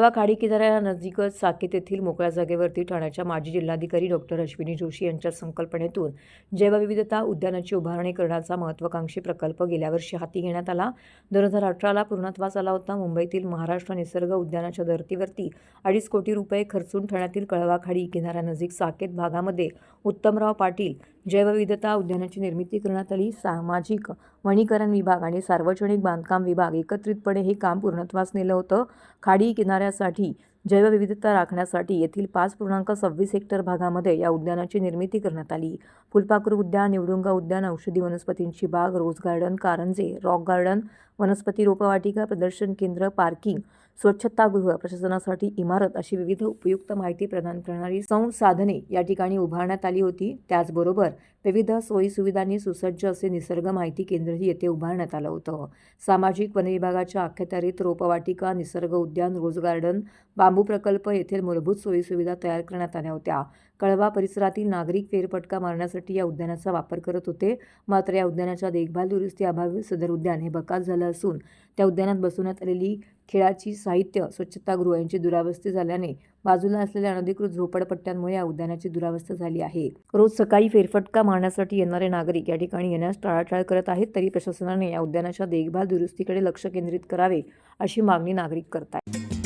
कळवा खाडी किनाऱ्यानजीकच साकेत येथील मोकळ्या जागेवरती ठाण्याच्या माजी जिल्हाधिकारी डॉक्टर अश्विनी जोशी यांच्या संकल्पनेतून जैवविविधता उद्यानाची उभारणी करण्याचा महत्त्वाकांक्षी प्रकल्प गेल्या वर्षी हाती घेण्यात आला. दोन हजार अठराला पूर्णत्वास आला होता. मुंबईतील महाराष्ट्र निसर्ग उद्यानाच्या धर्तीवरती अडीच कोटी रुपये खर्चून ठाण्यातील कळवा खाडी किनाऱ्यानजीक साकेत भागामध्ये उत्तमराव पाटील जैवविविधता उद्यानाची निर्मिती करण्यात आली. सामाजिक वनीकरण विभाग आणि सार्वजनिक बांधकाम विभाग एकत्रितपणे हे काम पूर्णत्वास नेलं होतं. खाडी किनाऱ्यासाठी जैवविविधता राखण्यासाठी येथील पाच पूर्णांक सव्वीस हेक्टर भागामध्ये या उद्यानाची निर्मिती करण्यात आली. फुलपाखरू उद्यान निवडुंगा उद्यान औषधी वनस्पतींची बाग रोज गार्डन कारंजे रॉक गार्डन वनस्पती रोपवाटिका प्रदर्शन केंद्र पार्किंग स्वच्छतागृह प्रशासनासाठी इमारत अशी विविध उपयुक्त माहिती प्रदान करणारी संसाधने या ठिकाणी उभारण्यात आली होती. त्याचबरोबर विविध सोयीसुविधांनी सुसज्ज असे निसर्ग माहिती केंद्रही येथे उभारण्यात आलं होतं. सामाजिक वनविभागाच्या अखत्यारीत रोपवाटिका निसर्ग उद्यान रोज गार्डन बांबू प्रकल्प येथील मूलभूत सोयीसुविधा तयार करण्यात आल्या होत्या. कळवा परिसरातील नागरिक फेरफटका मारण्यासाठी या उद्यानाचा वापर करत होते. मात्र या उद्यानाच्या देखभाल दुरुस्ती अभावी सदर उद्यान हे बकास झालं असून त्या उद्यानात बसवण्यात आलेली खेळाची साहित्य स्वच्छतागृह यांची दुरावस्थी झाल्याने बाजूला असलेल्या अनधिकृत झोपडपट्ट्यांमुळे या उद्यानाची दुरावस्था झाली आहे. रोज सकाळी फेरफटका मारण्यासाठी येणारे नागरिक या ठिकाणी येण्यास टाळाटाळ करत आहेत तरी प्रशासनाने या उद्यानाच्या देखभाल दुरुस्तीकडे लक्ष केंद्रित करावे अशी मागणी नागरिक करत आहेत